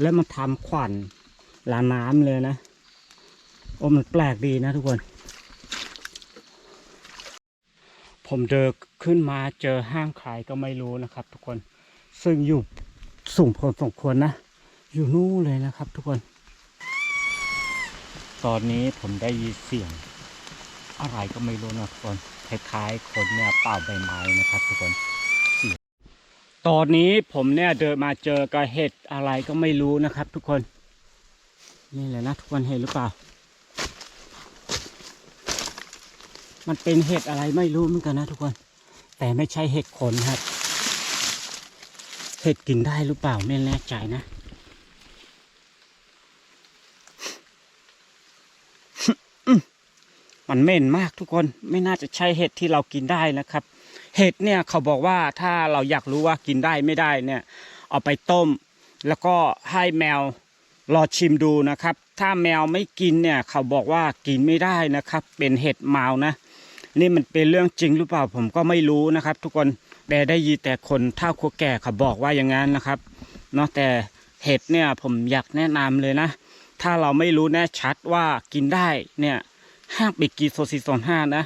แล้วมันทำขวัญลาน้ำเลยนะโอ้มันแปลกดีนะทุกคน ผมเดินขึ้นมาเจอห้างขายก็ไม่รู้นะครับ ทุกคน ซึ่งอยู่สูงพอสมควรนะ อยู่นู่นเลยนะครับ ทุกคน ตอนนี้ผมได้ยินเสียง อะไรก็ไม่รู้นะทุกคน คล้ายๆคนเนี่ยเป่าใบไม้นะครับ ทุกคน ตอนนี้ผมเนี่ยเดินมาเจอกับเห็ดอะไรก็ไม่รู้นะครับ ทุกคน นี่แหละนะทุกคนเห็นหรือเปล่า มันเป็นเห็ดอะไรไม่รู้เหมือนกันนะ ทุกคน แต่ไม่ใช่เห็ดขนครับ เห็ดกินได้หรือเปล่าไม่แน่ใจนะมันเหม็นมากทุกคนไม่น่าจะใช่เห็ดที่เรากินได้นะครับ เห็ดเนี่ยเขาบอกว่าถ้าเราอยากรู้ว่ากินได้ไม่ได้เนี่ยเอาไปต้ม แล้วก็ให้แมวรอชิมดูนะครับ ถ้าแมวไม่กินเนี่ยเขาบอกว่ากินไม่ได้นะครับ เป็นเห็ดเมานะ นี่มันเป็นเรื่องจริงหรือเปล่าผมก็ไม่รู้นะครับ ทุกคนแต่ได้ยินแต่คนเฒ่าคนแก่เขาบอกว่าอย่างนั้นนะครับเนาะแต่เห็ดเนี่ยผมอยากแนะนำเลยนะ ถ้าเราไม่รู้แน่ชัดว่ากินได้เนี่ยห้ามไปกินโซซิโซนห้านะ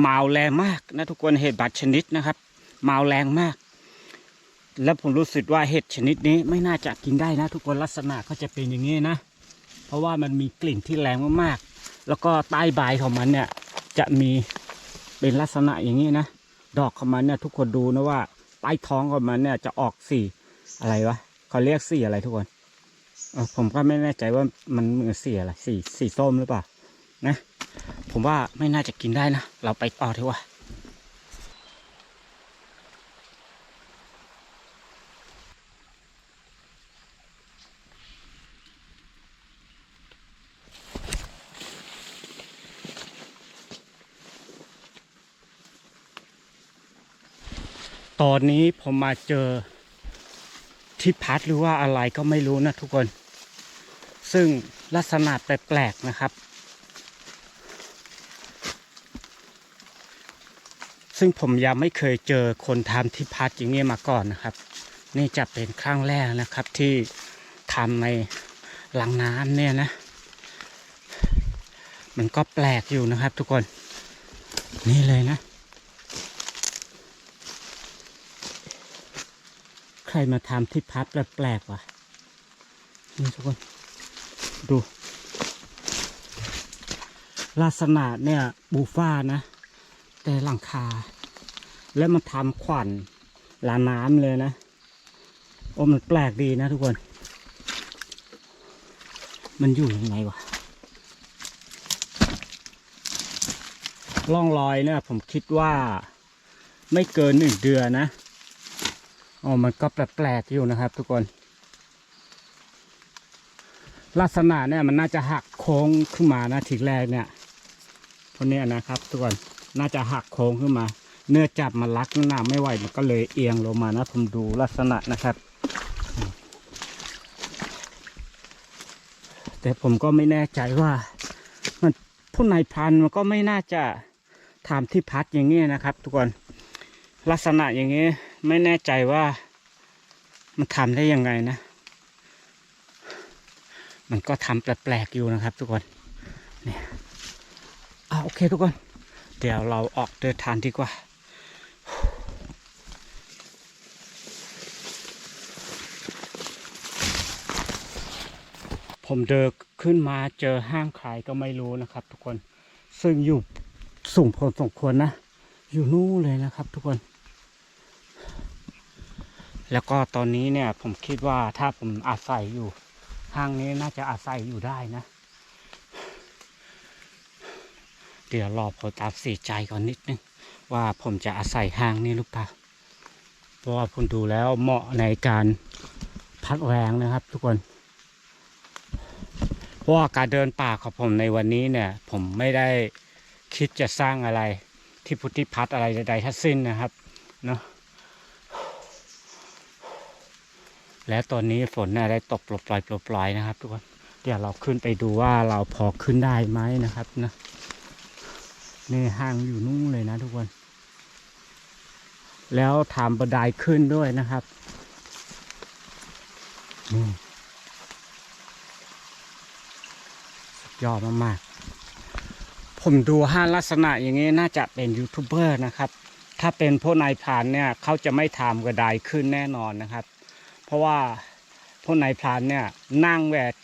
เมาแรงมากนะทุกคนเห็ดบัดชนิดนะครับเมาแรงมาก แล้วผมรู้สึกว่าเห็ดชนิดนี้ไม่น่าจะกินได้นะ ทุกคนลักษณะก็จะเป็นอย่างนี้นะ เพราะว่ามันมีกลิ่นที่แรงมากๆ แล้วก็ใต้ใบของมันเนี่ยจะมีเป็นลักษณะอย่างนี้นะ ดอกของมันเนี่ยทุกคนดูนะว่าใต้ท้องของมันเนี่ยจะออกสีอะไรวะเขาเรียกสีอะไรทุกคนผมก็ไม่แน่ใจว่ามันเหมือนสีอะไรสีสีส้มหรือเปล่า นะ ผมว่าไม่น่าจะกินได้นะ เราไปต่อเถอะวะตอนนี้ผมมาเจอที่พัดหรือว่าอะไรก็ไม่รู้นะทุกคน ซึ่งลักษณะแปลกๆนะครับ ซึ่งผมยังไม่เคยเจอคนทำที่พัดอย่างนี้มาก่อนนะครับ นี่จะเป็นครั้งแรกนะครับที่ทำในหลังน้ำเนี่ยนะ มันก็แปลกอยู่นะครับทุกคน นี่เลยนะ ใครมาทำที่พัดแปลกๆวะนี่ทุกคน ดู ลักษณะเนี่ยบูฟ้านะ แต่หลังคา แล้วมันทำขวัญลาน้ำเลยนะ โอ้มันแปลกดีนะทุกคน มันอยู่ยังไงวะร่องรอยเนี่ยผมคิดว่าไม่เกินหนึ่งเดือนนะอ๋อมันก็แปลกๆอยู่นะครับ ทุกคน ลักษณะเนี่ยมันน่าจะหักโค้งขึ้นมานะทีแรกเนี่ยคนเนี้ยนะครับ ทุกคน น่าจะหักโค้งขึ้นมา เนื้อจับมันรักหนักไม่ไหวมันก็เลยเอียงลงมานะผมดูลักษณะนะครับ แต่ผมก็ไม่แน่ใจว่า มันผู้นายพันมันก็ไม่น่าจะทำที่พัดอย่างนี้นะครับ ทุกคนลักษณะอย่างนี้ไม่แน่ใจว่า มันทำได้ยังไงนะ มันก็ทำแปลกๆอยู่นะครับ ทุกคนเนี่ยอ่าโอเคทุกคน เดี๋ยวเราออกเดินทางดีกว่า ผมเดินขึ้นมาเจอห้างขายก็ไม่รู้นะครับ ทุกคน ซึ่งอยู่สูงพอสมควรนะ อยู่นู่นเลยนะครับ ทุกคน แล้วก็ตอนนี้เนี่ยผมคิดว่าถ้าผมอาศัยอยู่ห้างนี้น่าจะอาศัยอยู่ได้นะ เดี๋ยวรอผมตัดสินใจก่อนนิดนึง ว่าผมจะอาศัยห้างนี้หรือเปล่า เพราะว่าผมดูแล้วเหมาะในการพักแรงนะครับ ทุกคน เพราะว่าการเดินป่าของผมในวันนี้เนี่ย ผมไม่ได้คิดจะสร้างอะไรที่พุทธิพัฒอะไรใดๆทั้งสิ้นนะครับเนาะและตอนนี้ฝนเนี่ยได้ตกปลปล่อยปลปล่อยนะครับ ทุกคน เดี๋ยวเราขึ้นไปดูว่าเราพอขึ้นได้ไหมนะครับนะ นี่ห้างอยู่นู่นเลยนะทุกคน แล้วทำบันไดขึ้นด้วยนะครับนี่ยอดมากๆ ผมดูห้าลักษณะอย่างนี้น่าจะเป็นยูทูบเบอร์นะครับ ถ้าเป็นพวกนายพรานเนี่ยเขาจะไม่ทำกระไดขึ้นแน่นอนนะครับ เพราะว่าพวกนายพรานเนี่ยนั่งแหวก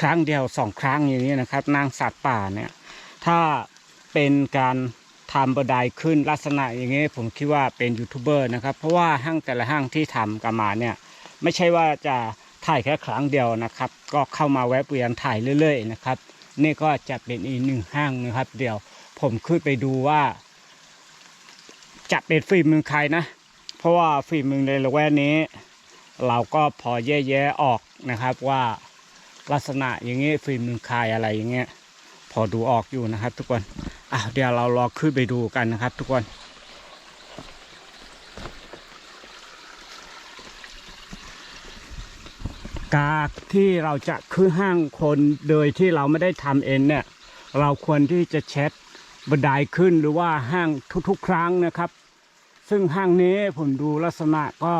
ครั้งเดียวสองครั้งอย่างนี้นะครับ นั่งสัตว์ป่าเนี่ย ถ้า เป็นการทำบันไดขึ้นลักษณะอย่างนี้ผมคิดว่าเป็นยูทูบเบอร์นะครับ เพราะว่าห้างแต่ละห้างที่ทำกันมาเนี่ยไม่ใช่ว่าจะถ่ายแค่ครั้งเดียวนะครับ ก็เข้ามาแวะเวียนถ่ายเรื่อย ๆ นะครับ นี่ก็จะเป็นอีกหนึ่งห้างนะครับ เดี๋ยวผมขึ้นไปดูว่า จะเป็นฟิล์มเมืองใครนะ เพราะว่าฟิล์มเมืองในละแวกนี้ เราก็พอแย่ๆออกนะครับว่าลักษณะอย่างนี้ฟิล์มเมืองใครอะไรอย่างเงี้ยพอดูออกอยู่นะครับ ทุกคน อะเดี๋ยวเรารอขึ้นไปดูกันนะครับ ทุกคนกากที่เราจะขึ้นห้างคนโดยที่เราไม่ได้ทำเองเนี่ย เราควรที่จะเช็ดบันไดขึ้นหรือว่าห้างทุกๆ ครั้งนะครับ ซึ่งห้างนี้ผมดูลักษณะก็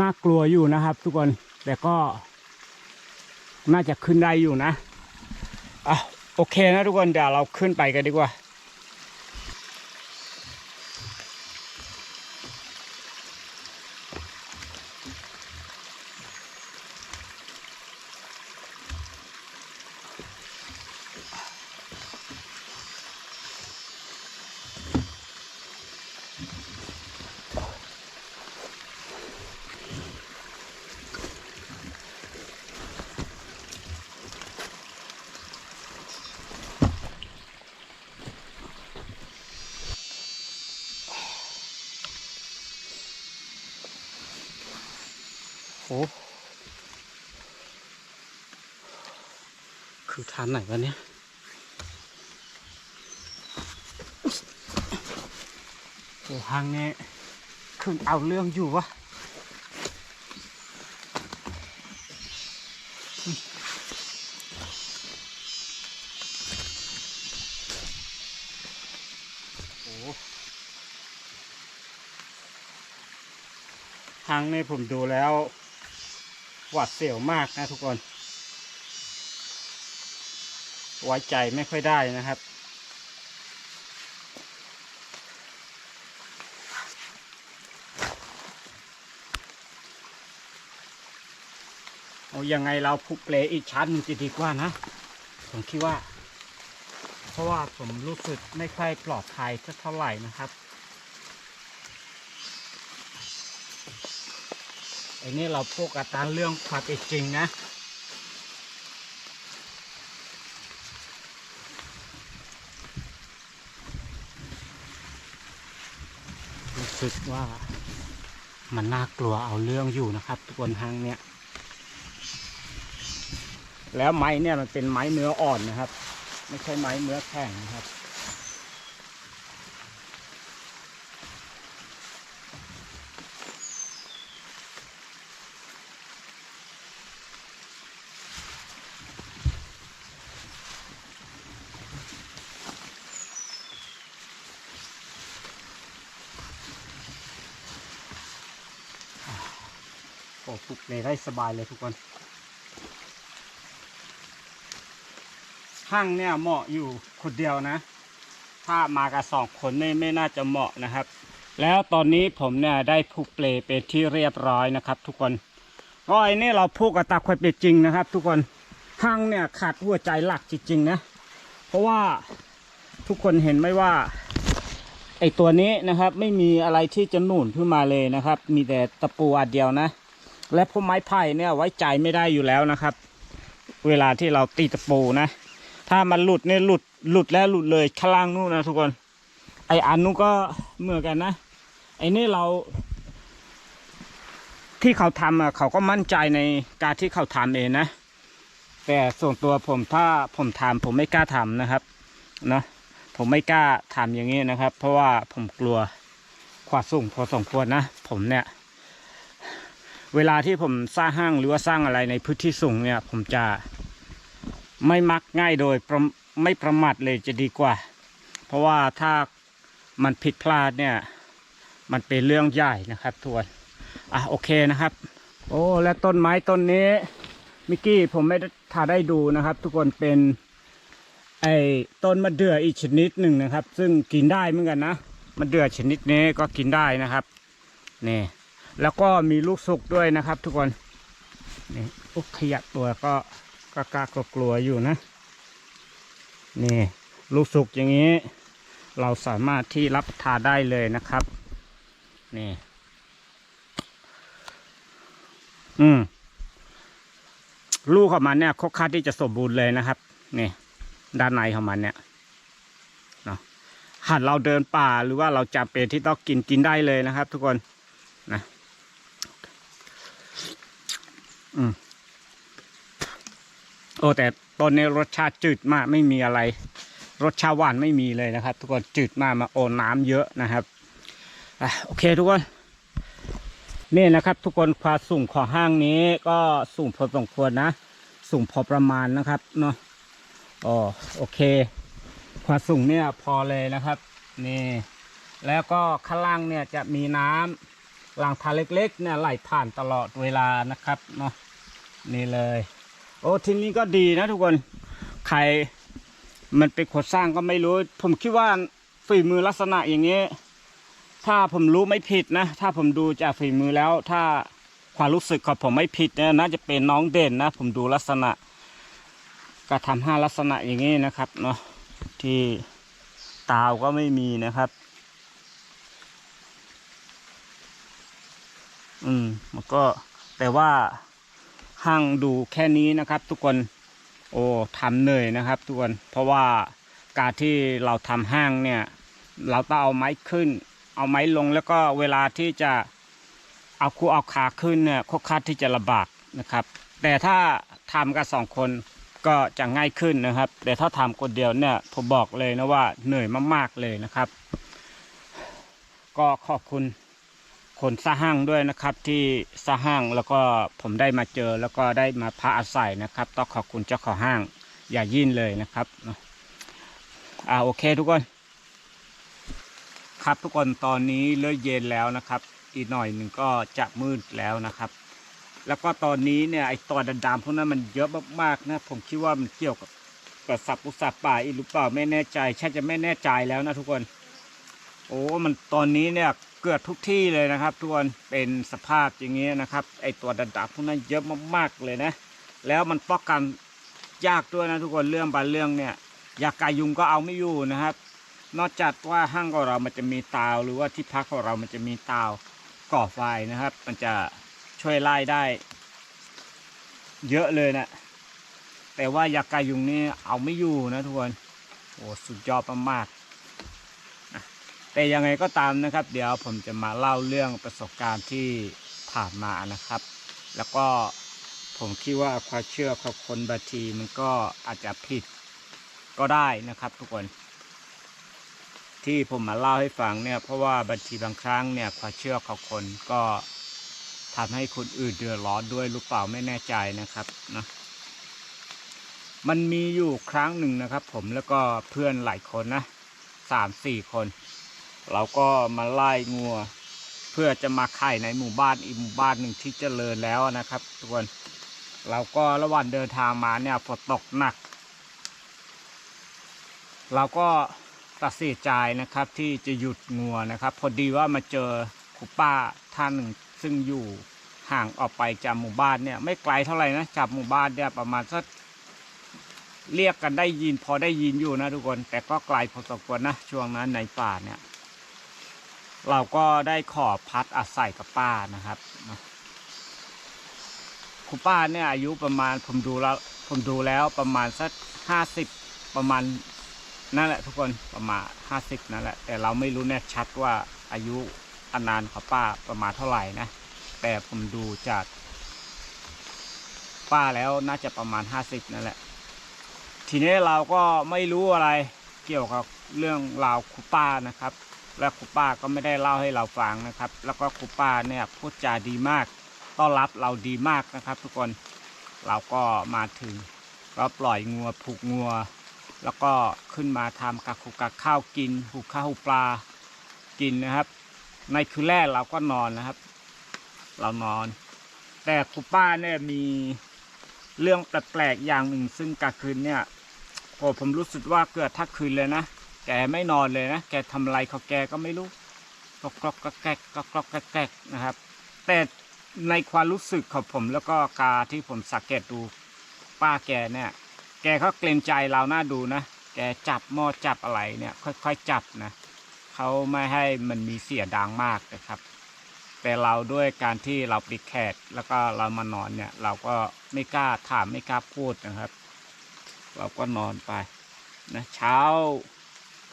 น่ากลัวอยู่นะครับ ทุกคนแต่ก็น่าจะขึ้นได้อยู่นะอะ โอเคนะทุกคนเดี๋ยวเราขึ้นไปกันดีกว่า ไหนวะเนี่ยโอ้ทางนี้ขึ้นเอาเรื่องอยู่วะโอ้ทางนี้ผมดูแล้วหวาดเสียวมากนะทุกคน ไว้ใจไม่ค่อยได้นะครับ เอายังไงเราผูกเปลอีกชั้นจะดีกว่านะ ผมคิดว่า เพราะว่าผมรู้สึกไม่ค่อยปลอดภัยสักเท่าไหร่นะครับไอ้นี่เราพวกอาตาเรื่องความเป็นจริงนะ รู้สึกว่ามันน่ากลัวเอาเรื่องอยู่นะครับทุกคนทางเนี้ยแล้วไม้เนี่ยมันเป็นไม้เนื้ออ่อนนะครับ ไม่ใช่ไม้เนื้อแข็งนะครับ เลยได้สบายเลยทุกคนห้างเนี่ยเหมาะอยู่คนเดียวนะ ถ้ามากับสองคนไม่ไม่น่าจะเหมาะนะครับ แล้วตอนนี้ผมเนี่ยได้ผูกเปลเป็นที่เรียบร้อยนะครับ ทุกคนก็ไอ้นี่เราผูกกับตาควายเป็ดจริงนะครับ ทุกคนห้างเนี่ยขาดหัวใจหลักจริงๆนะ เพราะว่าทุกคนเห็นไหมว่าไอตัวนี้นะครับไม่มีอะไรที่จะหนุนขึ้นมาเลยนะครับ มีแต่ตะปูอันเดียวนะ และพวกไม้ไผ่เนี่ยไว้ใจไม่ได้อยู่แล้วนะครับ เวลาที่เราตีตะปูนะ ถ้ามันหลุดเนี่ยหลุดหลุดแล้วหลุดเลยข้างล่างนู่นนะทุกคน ไออันนู้นก็เหมือนกันนะ ไอนี่เรา ที่เขาทำอะเขาก็มั่นใจในการที่เขาทำเองนะ แต่ส่วนตัวผมถ้าผมทำผมไม่กล้าทำนะครับนะผมไม่กล้าทำอย่างนี้นะครับ เพราะว่าผมกลัวความสูงพอสมควรนะ ผมเนี่ย เวลาที่ผมสร้างห้างหรือว่าสร้างอะไรในพื้นที่สูงเนี่ย ผมจะไม่มักง่ายโดยไม่ประมาทเลยจะดีกว่า เพราะว่าถ้ามันผิดพลาดเนี่ย มันเป็นเรื่องใหญ่นะครับทวนอะโอเคนะครับ โอ้และต้นไม้ต้นนี้มิกกี้ผมไม่ได้ทาได้ดูนะครับ ทุกคนเป็นไอ้ต้นมะเดื่ออีกชนิดหนึ่งนะครับ ซึ่งกินได้เหมือนกันนะมะเดื่อชนิดนี้ก็กินได้นะครับนี่ แล้วก็มีลูกสุกด้วยนะครับ ทุกคนนี่อุ๊บขยับตัวก็ก็กล้ากลัวอยู่นะ นี่ ลูกสุกอย่างนี้ เราสามารถที่รับทานได้เลยนะครับ นี่ อืม ลูกของมันเนี่ยค่อนข้างที่จะสมบูรณ์เลยนะครับ นี่ ด้านในของมันเนี่ยเนาะหากเราเดินป่าหรือว่าเราจำเป็นที่ต้องกินกินได้เลยนะครับ ทุกคนนะ อืมโอ้แต่ต้นนี้รสชาติจืดมากไม่มีอะไร รสชาติหวานไม่มีเลยนะครับ ทุกคนจืดมากมาโอนน้ำเยอะนะครับอะโอเคทุกคนนี่นะครับ ทุกคนความสูงของห้างนี้ก็สูงพอสมควรนะ สูงพอประมาณนะครับเนาะอ๋อโอเคความสูงเนี่ยพอเลยนะครับนี่แล้วก็ข้างล่างเนี่ยจะมีน้ำหลังทาเล็กๆเนี่ยไหลผ่านตลอดเวลานะครับเนาะ นี่เลย โอ้ทีนี้ก็ดีนะทุกคนใครมันเป็นคนสร้างก็ไม่รู้ ผมคิดว่าฝีมือลักษณะอย่างนี้ ถ้าผมรู้ไม่ผิดนะ ถ้าผมดูจากฝีมือแล้ว ถ้าความรู้สึกของผมไม่ผิดเนี่ยน่าจะเป็นน้องเด่นนะ ผมดูลักษณะการทำห้าลักษณะอย่างนี้นะครับเนาะที่ตาวก็ไม่มีนะครับ อืมมันก็แต่ว่า ห้างดูแค่นี้นะครับ ทุกคนโอ้ทำเหนื่อยนะครับ ทุกคนเพราะว่าการที่เราทำห้างเนี่ยเราต้องเอาไม้ขึ้น เอาไม้ลงแล้วก็เวลาที่จะเอาคู่เอาขาขึ้นเนี่ยค่อนข้างที่จะลำบากนะครับ แต่ถ้าทำกันสองคนก็จะง่ายขึ้นนะครับ แต่ถ้าทำคนเดียวเนี่ยผมบอกเลยนะว่าเหนื่อยมากๆเลยนะครับ ก็ขอบคุณ คนสร้างด้วยนะครับที่สร้างแล้วก็ผมได้มาเจอแล้วก็ได้มาพักอาศัยนะครับ ต้องขอบคุณเจ้าของห้างอย่ายิ่นเลยนะครับอ่าโอเคทุกคน ครับทุกคนตอนนี้เลิกเย็นแล้วนะครับ อีกหน่อยหนึ่งก็จะมืดแล้วนะครับ แล้วก็ตอนนี้เนี่ยไอตัวดำๆพวกนั้นมันเยอะมากๆนะผมคิดว่ามันเกี่ยวกับกับสัตว์อุสัตว์ป่าอีหรือเปล่าไม่แน่ใจใช่จะไม่แน่ใจแล้วนะทุกคน โอ้มันตอนนี้เนี่ย เกือบทุกที่เลยนะครับทุกคนเป็นสภาพอย่างนี้นะครับไอตัวดำๆพวกนั้นเยอะมากๆเลยนะ แล้วมันป้องกันยากด้วยนะทุกคนเรื่องบางเรื่องเนี่ยยากายุงก็เอาไม่อยู่นะครับ นอกจากว่าห้างของเรามันจะมีเตาหรือว่าที่พักของเรามันจะมีเตาก่อไฟนะครับ มันจะช่วยไล่ได้ เยอะเลยนะแต่ว่ายากายุงนี่เอาไม่อยู่นะทุกคนโอ้สุดยอดมากๆ แต่ยังไงก็ตามนะครับ เดี๋ยวผมจะมาเล่าเรื่องประสบการณ์ที่ผ่านมานะครับ แล้วก็ผมคิดว่าความเชื่อของคนบางทีมันก็อาจจะผิดก็ได้นะครับ ทุกคน ที่ผมมาเล่าให้ฟังเนี่ยเพราะว่าบางทีบางครั้งเนี่ยความเชื่อของคนก็ทำให้คนอื่นเดือดร้อนด้วยหรือเปล่าไม่แน่ใจนะครับนะมันมีอยู่ครั้งหนึ่งนะครับ ผมแล้วก็เพื่อนหลายคนนะสามสี่คน เราก็มาไล่งัว เพื่อจะมาไข่ในหมู่บ้านอีกหมู่บ้านหนึ่งที่เจริญแล้วนะครับทุกคนเราก็ระหว่างเดินทางมาเนี่ยฝนตกหนัก เราก็ตัดสินใจนะครับที่จะหยุดงัวนะครับ พอดีว่ามาเจอครูป้าท่านหนึ่งซึ่งอยู่ห่างออกไปจากหมู่บ้านเนี่ยไม่ไกลเท่าไหร่นะจากหมู่บ้านเนี่ยประมาณสักเรียกกันได้ยินพอได้ยินอยู่นะทุกคน แต่ก็ไกลพอสมควรนะช่วงนั้นในป่าเนี่ย เราก็ได้ขอพัดอาศัยกับป้านะครับครูป้าเนี่ยอายุประมาณผมดูแล้วผมดูแล้วประมาณสักห้าสิบประมาณนั่นแหละทุกคนประมาณห้าสิบนั่นแหละ แต่เราไม่รู้แน่ชัดว่าอายุอนานของป้าประมาณเท่าไหร่นะแต่ผมดูจากป้าแล้วน่าจะประมาณห้าสิบนั่นแหละ ทีนี้เราก็ไม่รู้อะไรเกี่ยวกับเรื่องราวครูป้านะครับ และครูป้าก็ไม่ได้เล่าให้เราฟังนะครับ แล้วก็ครูป้าเนี่ยพูดจาดีมาก ต้อนรับเราดีมากนะครับ ทุกคนเราก็มาถึงก็ปล่อยงัวผูกงัว แล้วก็ขึ้นมาทำกับขุกกับข้าวกินหูข้าวหูปลากินนะครับ ในคืนแรกเราก็นอนนะครับ เรานอน แต่ครูป้าเนี่ยมีเรื่องแปลกๆอย่างหนึ่งซึ่งกลางคืนเนี่ยโอ้ผมรู้สึกว่าเกือบทักคืนเลยนะ แกไม่นอนเลยนะ แกทำอะไรเของแกก็ไม่รู้ก็กรอกกแกกก็กรอกกแกกนะครับ แต่ในความรู้สึกของผมแล้วก็การที่ผมสังเกตดูป้าแกเนี่ย แกเขาเกรงใจเราหน้าดูนะ แกจับหม้อจับอะไรเนี่ย ค่อยๆจับนะเขาไม่ให้มันมีเสียดังมากนะครับ แต่เราด้วยการที่เราปิดแคดแล้วก็เรามานอนเนี่ย เราก็ไม่กล้าถามไม่กล้าพูดนะครับ เราก็นอนไปนะเช้า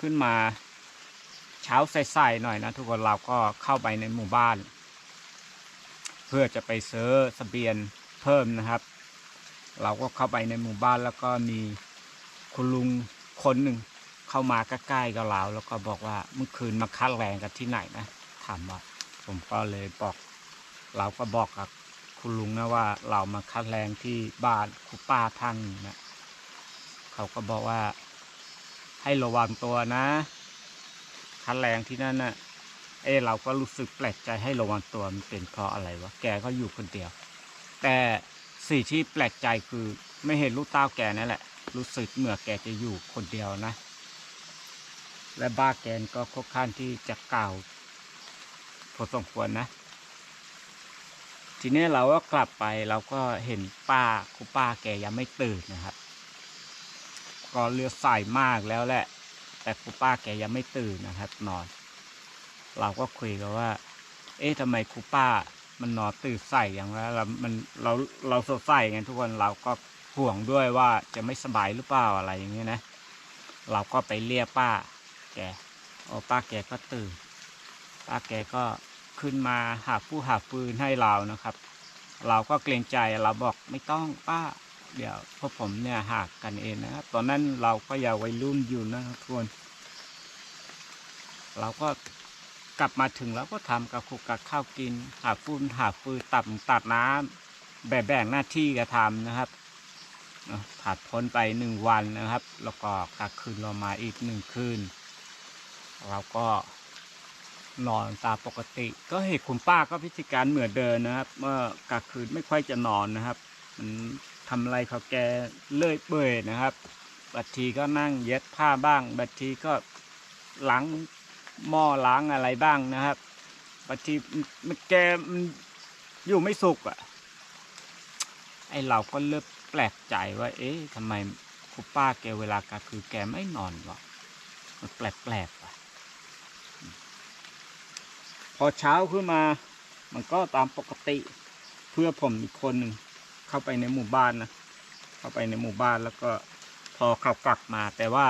ขึ้นมาเช้าใส่ๆหน่อยนะทุกคนเราก็เข้าไปในหมู่บ้าน เพื่อจะไปซื้อเสบียงเพิ่มนะครับ เราก็เข้าไปในหมู่บ้านแล้วก็มีคุณลุงคนหนึ่งเข้ามาใกล้ๆกับเราแล้วก็บอกว่าเมื่อคืนมาคัดแรงกันที่ไหนนะถามว่าผมก็เลยบอก เราก็บอกกับคุณลุงนะว่าเรามาคัดแรงที่บ้านคุณป้าท่านนะเขาก็บอกว่า ให้ระวังตัวนะคัดแรงที่นั่นน่ะ เอเราก็รู้สึกแปลกใจให้ระวังตัวมันเป็นเพราะอะไรวะ แกก็อยู่คนเดียว แต่สิ่งที่แปลกใจคือไม่เห็นลูกเต้าแกนั่นแหละ รู้สึกเหมื่อนแกจะอยู่คนเดียวนะ และบ้าแกนก็ค่อนข้างที่จะเก่าพอสมควรนะ ทีนี้เราก็กลับไปเราก็เห็นป้าคุณป้าแกยังไม่ตื่นนะครับ ก็เลือดใส่มากแล้วแหละ แต่คุณป้าแกยังไม่ตื่นนะครับ นอน เราก็คุยกันว่า เอ๊ะทำไมครูป้ามันนอนตื่นใส่อย่างนั้เรามันเราเราสดใสไงทุกคนเราก็ห่วงด้วยว่าจะไม่สบายหรือเปล่าอะไรอย่างเงี้ยนะ เราก็ไปเรียกป้า แกโอ้ป้าแกก็ตื่น ป้าแกก็ขึ้นมาหาผู้หาปืนให้เรานะครับ เราก็เกรงใจเราบอกไม่ต้องป้า เดี๋ยวพวกผมเนี่ยหากกันเองนะครับตอนนั้นเราก็ยังวัยรุ่นอยู่นะครับทุกคน เราก็กลับมาถึงเราก็ทำกับคุกกับข้าวกิน หาฟืนหาฟืนตัดตัดน้ำแบ่งแบ่งหน้าที่กันทำนะครับเนาะผัดพ้นไปหนึ่งวันนะครับ แล้วก็กลับคืนเรามาอีกหนึ่งคืน เราก็นอนตามปกติ ก็เห็นคุณป้าก็พิธีการเหมือนเดิมนะครับ เมื่อกลางคืนไม่ค่อยจะนอนนะครับ มัน ทำอะไรเขาแกเลื่อยเปื่อยนะครับบางทีก็นั่งเย็ดผ้าบ้างบางทีก็ล้างหม้อล้างอะไรบ้างนะครับบางทีมันแกมันอยู่ไม่สุขอะ่ะ ไอเราก็เริ่มแปลกใจว่า เอ๊ะทำไมคุณป้าแกเวลากลางคืนแกไม่นอนวะมันแปลกๆว่ะพอเช้าขึ้นมา มันก็ตามปกติ เพื่อผมอีกคนหนึ่ง เข้าไปในหมู่บ้านนะเข้าไปในหมู่บ้านแล้วก็พอเขากลับมา แต่ว่า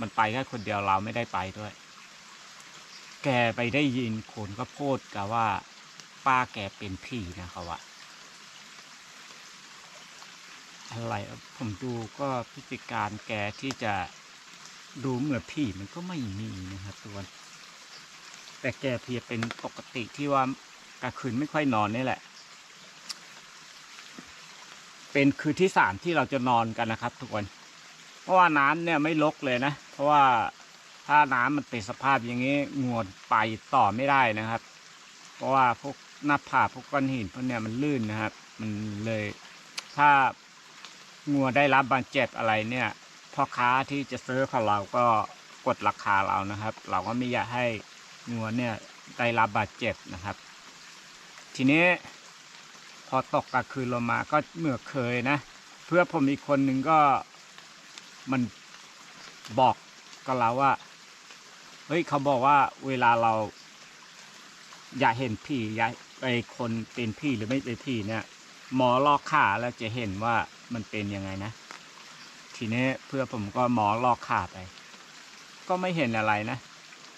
มันไปแค่คนเดียวเราไม่ได้ไปด้วย แกไปได้ยินคนก็พูดกันว่า ป้าแกเป็นผีนะครับว่าอะไรผมดูก็พฤติการแกที่จะดูเหมือนผีมันก็ไม่มีนะครับทุกคนแต่แกเพียเป็นปกติที่ว่ากลางคืนไม่ค่อยนอนนี่แหละ เป็นคืนที่สามที่เราจะนอนกันนะครับ ทุกคนเพราะว่าน้ำเนี่ยไม่ลกเลยนะ เพราะว่าถ้าน้ำมันเป็นสภาพอย่างนี้งวดไปต่อไม่ได้นะครับ เพราะว่าพวกหน้าผาพวกก้อนหินพวกเนี้ยมันลื่นนะครับ มันเลยถ้างัวได้รับบาดเจ็บอะไรเนี่ยพ่อค้าที่จะซื้อของเราก็กดราคาเรานะครับ เราก็ไม่อยากให้งัวเนี่ยได้รับบาดเจ็บนะครับ ทีนี้ พอตกกลางคืนลงมาก็เหมือเคยนะ เพื่อผมอีกคนหนึ่งก็มันบอกกับเราว่า เฮ้ยเขาบอกว่าเวลาเรา อยากเห็นผีอยาไอคนเป็นผีหรือไม่เป็นผีเนี่ย หมอลอกขาแล้วจะเห็นว่ามันเป็นยังไงนะ ทีนี้เพื่อผมก็หมอลอกขาไป ก็ไม่เห็นอะไรนะ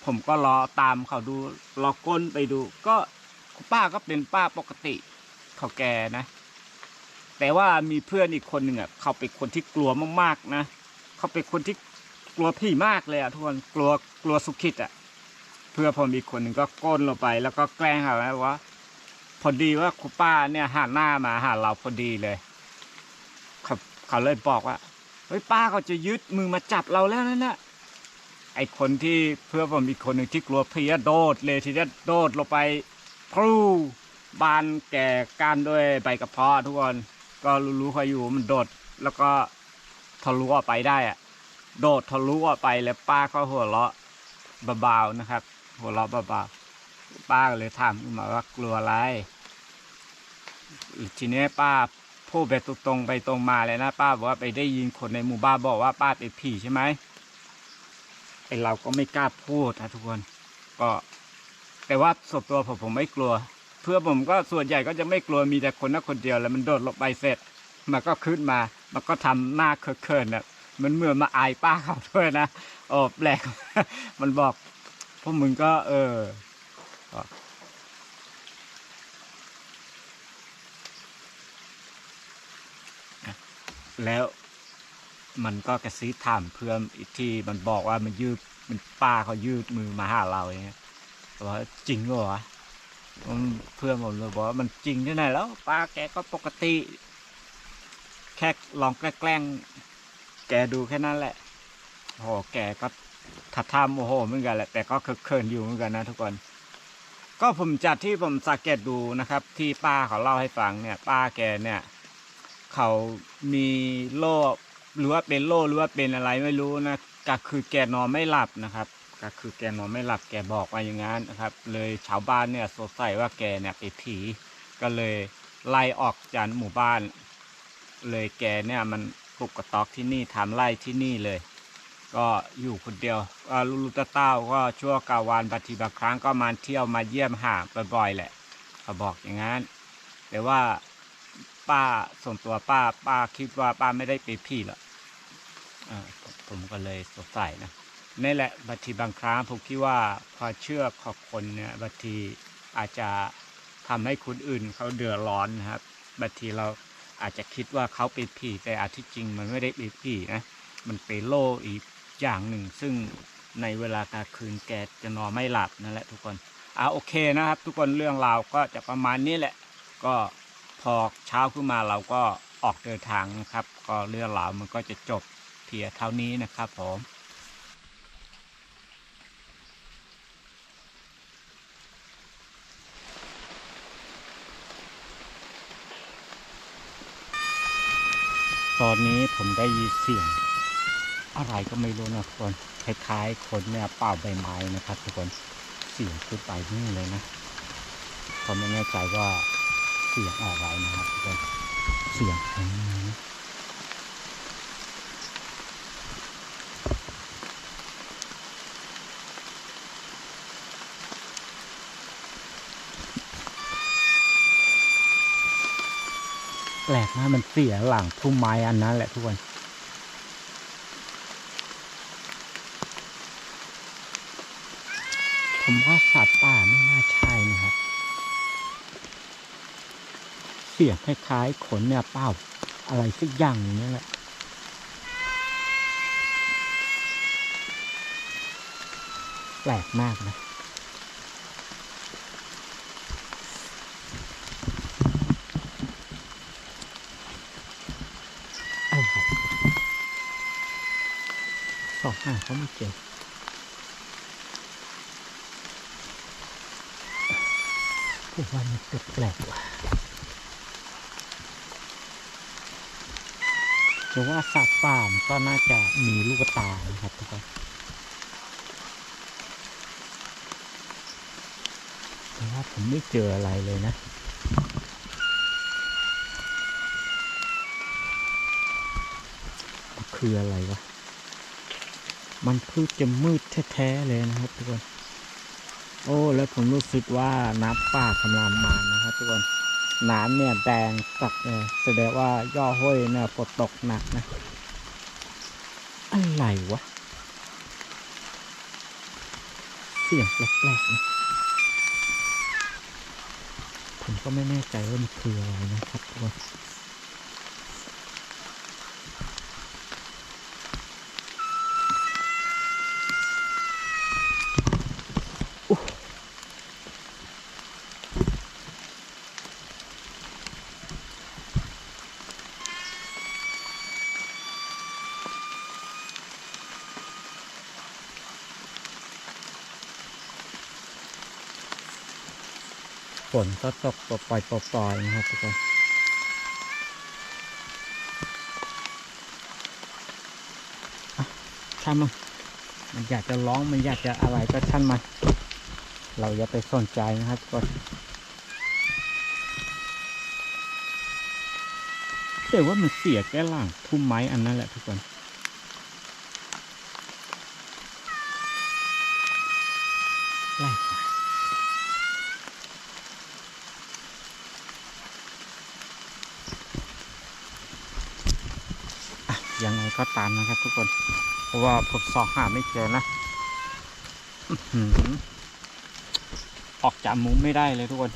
ผมก็รอตามเขาดูรอก้นไปดู ก็ป้าก็เป็นป้าปกติ เขาแกนะ แต่ว่ามีเพื่อนอีกคนหนึ่งอะเขาเป็นคนที่กลัวมากๆนะเขาเป็นคนที่กลัวผีมากเลยอะทุกคนกลัวกลัวสุขิตอะ เพื่อผมอีกคนหนึ่งก็ก้นลงไป แล้วก็แกล้งเขาไว้ว่าพอดีว่าคุณป้าเนี่ยหันหน้ามาหาเราพอดีเลยเขาเขาเลยบอกว่าเฮ้ยป้าเขาจะยึดมือมาจับเราแล้วนั่นน่ะไอคนที่เพื่อนผมอีกคนหนึ่งที่กลัวเพลียโดดเลยทีเดียโดดลงไปพรู บานแก่ก้านด้วยใบกระเพาะทุกคนก็รู้ๆเขาอยู่มันโดด แล้วก็ทะลุออกไปได้อะโดดทะลุออกไปแล้วป้าก็หัวเราะเบาๆนะครับ หัวเราะเบาๆป้าเลยถามขึ้นมาว่ากลัวอะไรทีนี้ป้าพูดไปตรงๆไปตรงมาเลยนะ ป้าบอกว่าไปได้ยินคนในหมู่บ้านบอกว่าป้าเป็นผีใช่ไหมไอเราก็ไม่กล้าพูดนะทุกคน ก็ แต่ว่าส่วนตัวผมผมไม่กลัว เพื่อผมก็ส่วนใหญ่ก็จะไม่กลัวมีแต่คนนั้นคนเดียวแล้วมันโดดลงไปเสร็จ มันก็ขึ้นมา มันก็ทำหน้าเขินๆน่ะมันเหมือนมาอายป้าเขาด้วยนะโอ้แปลก มันบอกพวกมึงก็ เออแล้วมันก็กระซิบถามเพื่อนอีกที่มันบอกว่ามันยืดมันป้าเขายืดมือมาหาเราอย่างเงี้ยว่าจริงเหรอวะ เพื่อนผมเลยบอกว่ามันจริงที่ไหนแล้วป้าแกก็ปกติ แค่ลองแกล้งแกดูแค่นั้นแหละโอ้โหแกก็ทัดทามโอ้โหเหมือนกันแหละแต่ก็เขินอยู่เหมือนกันนะทุกคน ก็ผมจัดที่ผมสังเกตดูนะครับ ที่ป้าเขาเล่าให้ฟังเนี่ย ป้าแกเนี่ย เขามีโรคหรือว่าเป็นโรคหรือว่าเป็นอะไรไม่รู้นะก็คือแกนอนไม่หลับนะครับ ก็คือแกนอนไม่หลับแกบอกว่าอย่างนั้นนะครับ เลยชาวบ้านเนี่ยสงสัยว่าแกเนี่ยเป็นผีก็เลยไล่ออกจากหมู่บ้าน เลยแกเนี่ยมันปลุกกระต๊อกที่นี่ทำไร่ที่นี่เลย ก็อยู่คนเดียวลูลูตาเต้าก็ชั่วกาวันบางทีบางครั้งก็มาเที่ยวมาเยี่ยมหาบ่อยๆแหละเขาบอกอย่างนั้นแต่ว่าป้าส่วนตัวป้าป้าคิดว่าป้าไม่ได้เป็นผีหรอกอ่าผมผมก็เลยสงสัยนะ นี่แหละบางทีบางครั้งผมคิดว่าความเชื่อของคนเนี่ยบางทีอาจจะทำให้คนอื่นเขาเดือดร้อนนะครับบางทีเราอาจจะคิดว่าเขาเป็นผีแต่อาที่จริงมันไม่ได้เป็นผีนะมันเป็นโรคอีกอย่างหนึ่ง ซึ่งในเวลากลางคืนแกจะนอนไม่หลับนั่นแหละทุกคนอ่าโอเคนะครับ ทุกคนเรื่องราวก็จะประมาณนี้แหละ ก็พอเช้าขึ้นมาเราก็ออกเดินทางนะครับ ก็เรื่องราวมันก็จะจบเพียงเท่านี้นะครับผม ตอนนี้ผมได้ยินเสียง อะไรก็ไม่รู้นะทุกคนคล้ายๆคนเนี่ยเป่าใบไม้นะครับ ทุกคนเสียงขึ้นไปนี่เลยนะผมไม่แน่ใจว่าเสียงอะไรนะครับทุกคนเสียงอะไรนะ ปลกนะมันเสียหลังพุ่มไม้อันนั้นแหละทุกคนผมว่าสัตว์ป่าไม่น่าใช่นะครับ เสียงคล้ายๆขนเนี่ยเป้าอะไรสักอย่างอย่างนี้แหละแปลกมากนะ อะไรส องห้าเขาไม่เจอผมว่ามันแปลกๆว่ะหรือว่าสัตว์ป่ามก็น่าจะมีลูกตานะครับทุกคนแต่ว่าผมไม่เจออะไรเลยนะคืออะไรวะ มันพิ่งจะมืดแท้ๆเลยนะครับทุกคน โอ้ แล้วผมรู้สึกว่าน้ำป่ากำลังมานะครับทุกคน น้ำเนี่ยแดงตักเลยแสดงว่าย่อห้วยเนี่ยฝนตกหนักนะ อะไรวะ เสียงแปลกๆนะผมก็ไม่แน่ใจว่ามันคืออะไรนะครับทุกคน นก็ตกปล่อยปล่อยนะครับทุกคนช่างมันมันอยากจะร้องมันอยากจะอะไรก็ช่างมัน เราอย่าไปสนใจนะครับทุกคนแต่ว่ามันเสียแก้ล่างทุ่มไม้อันนั้นแหละทุกคนไล่ ก็ตามนะครับ ทุกคน เพราะว่าผมสอบหาไม่เจอนะออหืออกจากมุ้งไม่ได้เลยทุกคน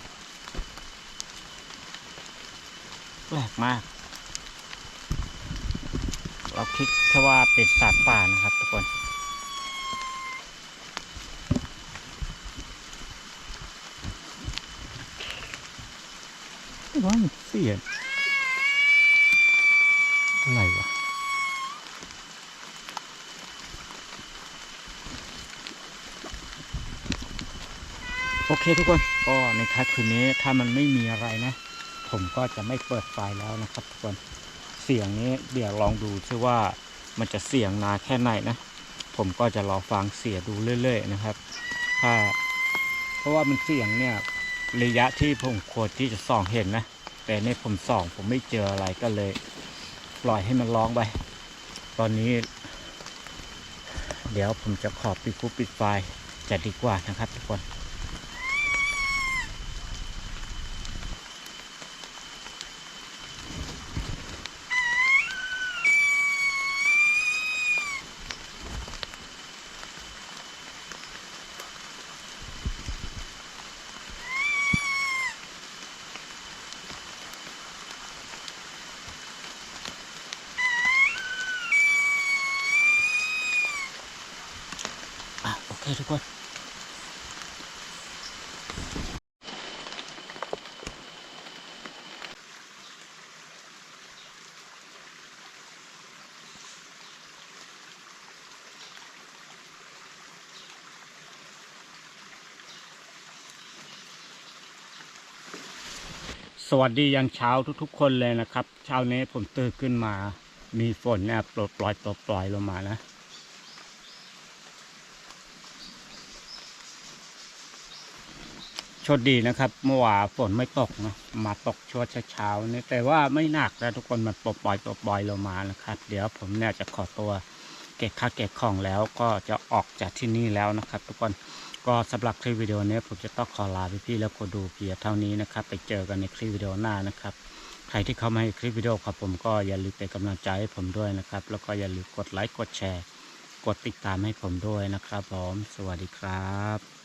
แปลกมาก เราคิดแค่ว่าเป็นสัตว์ป่านะครับ ทุกคนว่ามันเสียดอะไรวะ โอเคทุกคนก็ในทักคืนนี้ถ้ามันไม่มีอะไรนะ ผมก็จะไม่เปิดไฟแล้วนะครับทุกคนเสียงนี้เดี๋ยวลองดูซิว่ามันจะเสียงนาแค่ไหนนะ ผมก็จะรอฟังเสียงดูเรื่อย ๆ นะครับถ้าเพราะว่ามันเสียงเนี่ยระยะที่ผมควรที่จะส่องเห็นนะ แต่ในผมส่อง ผมไม่เจออะไรก็เลย ปล่อยให้มันร้องไป ตอนนี้ เดี๋ยวผมจะขอปิดฟูปิดไฟจะดีกว่านะครับทุกคน เคทุกคนสวัสดียังเช้าทุกๆ คนเลยนะครับ เช้านี้ผมตื่นขึ้นมา มีฝนเนี่ยปลดปล่อยปลดปล่อยลงมานะ โชคดีนะครับ เมื่อวานฝนไม่ตกนะมาตกช่วงเช้าๆนี่แต่ว่าไม่หนักนะทุกคนมันปล่อยปลดปล่อยลงมานะครับ เดี๋ยวผมเนี่ยจะขอตัวเก็บค่าเก็บของแล้วก็จะออกจากที่นี่แล้วนะครับ ทุกคนก็สำหรับคลิปวิดีโอนี้ผมจะต้องขอลาพี่ๆแล้วก็ดูเพียเท่านี้นะครับ ไปเจอกันในคลิปวิดีโอหน้านะครับ ใครที่เข้ามาให้คลิปวิดีโอครับผมก็อย่าลืมเป็นกำลังใจให้ผมด้วยนะครับ แล้วก็อย่าลืมกดไลค์กดแชร์ กดติดตามให้ผมด้วยนะครับผมสวัสดีครับ